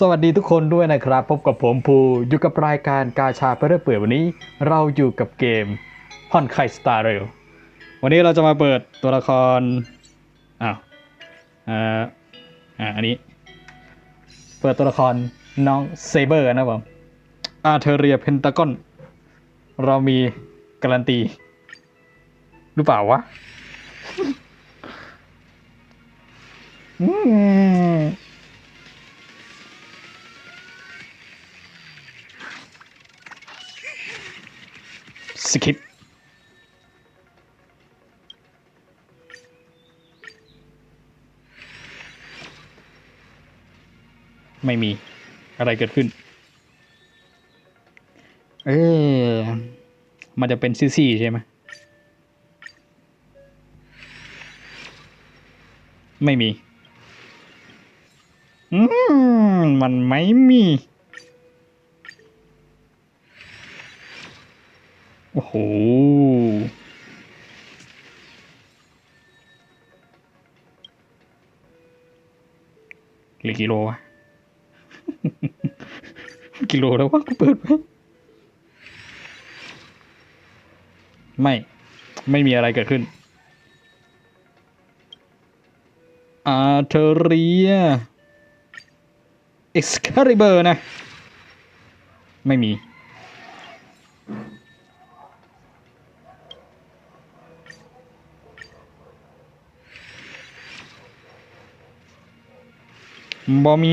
สวัสดีทุกคนด้วยนะครับ พบกับผมภูอยู่กับรายการกาชาเพื่อเปิดวันนี้ เราอยู่กับเกมฮอนไคสตาร์เรลวันนี้เราจะมาเปิดตัวละครอ้าวอ่าอ่าอันนี้ เปิดตัวละครน้องเซเบอร์นะครับผมอาเทเรียเพนตากอน เรามีการันตี หรือเปล่าวะ อืม สคิปไม่มีอะไรเกิดขึ้น เออ มันจะเป็นซี่ๆใช่ไหม ไม่มี อืม มันไม่มี โอ้โหหลือกิโลวะ กิโลแล้ววะกูเปิดไหมไม่ ไม่มีอะไรเกิดขึ้น อาเทเรียเอ็กซ์คาริเบอร์นะ ไม่มี บอมี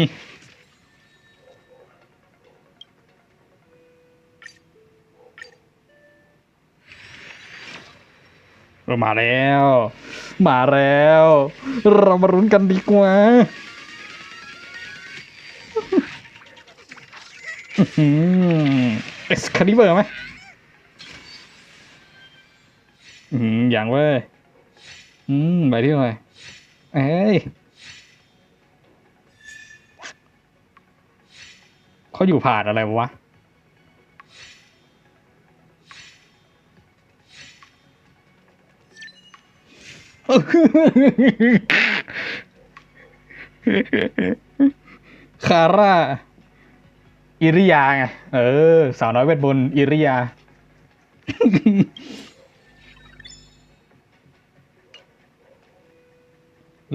เรามาแล้ว มาแล้ว เรามารุ้นกันดีกว่าเอ็กซ์คาลิเบอร์ไหมอืมอย่างเว้ย อืม ไปที่ไหนเอ้ย เขาอยู่ผ่านอะไรวะคาร่า อิริยาไง เออ สาวน้อยเวทบนต์อิริยา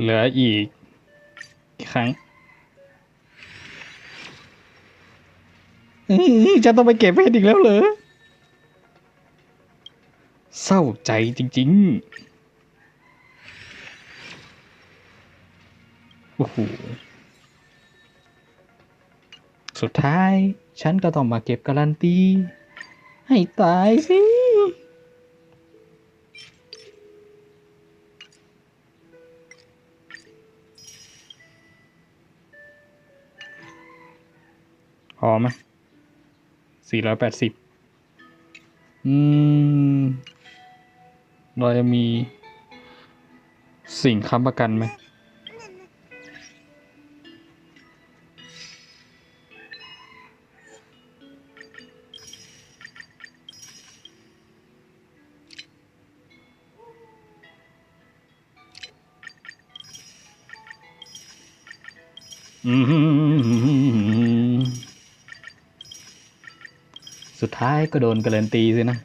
เหลืออีกครั้ง อื้อ จะต้องไปเก็บเพชรอีกแล้วเหรอ เศร้าใจจริง ๆ โอ้โห สุดท้าย ฉันก็ต้องมาเก็บการันตี ให้ตายสิพอไหม สี่ร้อยแปดสิบอืม เราจะมีสิ่งค้ำประกันไหม อืม สุดท้ายก็โดนการันตีสินะ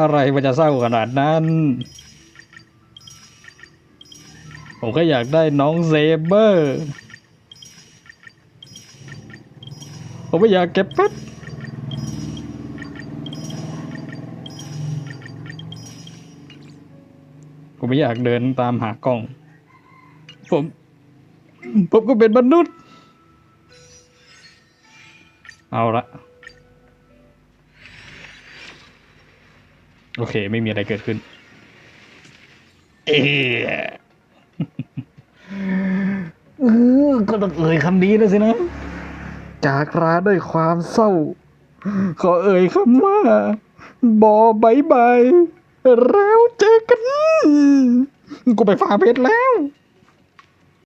อะไรมันจะเศร้าขนาดนั้น ผมก็อยากได้น้องเซเบอร์ ผมไม่อยากเก็บเพชรผมไม่อยากเดินตามหากล้อง ผม ผมก็เป็นมนุษย์ เอาละ โอเค ไม่มีอะไรเกิดขึ้น เออเออก็ต้องเอ่ยคำนี้แล้วสินะ จากราด้วยความเศร้า ขอเอ่ยคำว่า บอบายบายแล้วเจอกัน กูไปฟาเพชรแล้ว